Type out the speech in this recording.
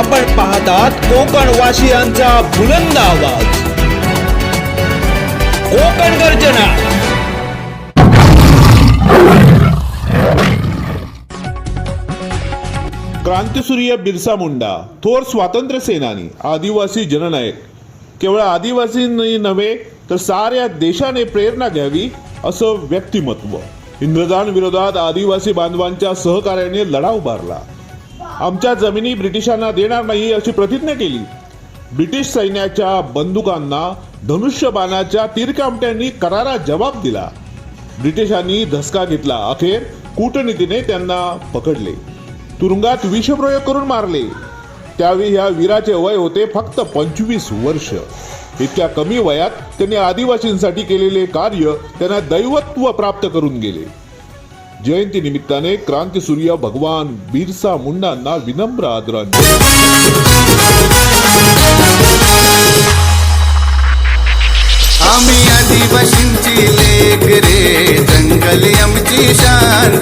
आपण पाहतात कोकण वासियांचा बुलंद आवाज. कोकण गर्जना. क्रांतिसूर्य बिरसा मुंडा थोर स्वातंत्र्य सेनानी आदिवासी जननायक. केवळ आदिवासींनी नव्हे तर साऱ्या देशाने प्रेरणा घ्यावी असं व्यक्तिमत्व. इंग्रजांविरोधात आदिवासी बांधवांच्या सहकार्याने लढा उभारला. आमच्या जमिनी ब्रिटिशांना देणार नाही अशी प्रतिज्ञा केली. ब्रिटिश सैन्याच्या बंदुकांना धनुष्यबाणाच्या तीरकामट्यांनी करारा जबाब दिला. ब्रिटिशांनी धसका घेतला. अखेर कूटनीतीने त्यांना पकडले. तुरुंगात विषप्रयोग करून मारले. त्यावेळी ह्या वीराचे वय होते फक्त पंचवीस वर्ष. इतक्या कमी वयात त्यांनी आदिवासींसाठी केलेले कार्य त्यांना दैवत्व प्राप्त करून गेले. जयंती निमित्ताने क्रांतीसूर्य भगवान बिरसा मुंडांना विनम्र आदरांजली आम्ही आदिवासींची लेक रे जंगल आमची शान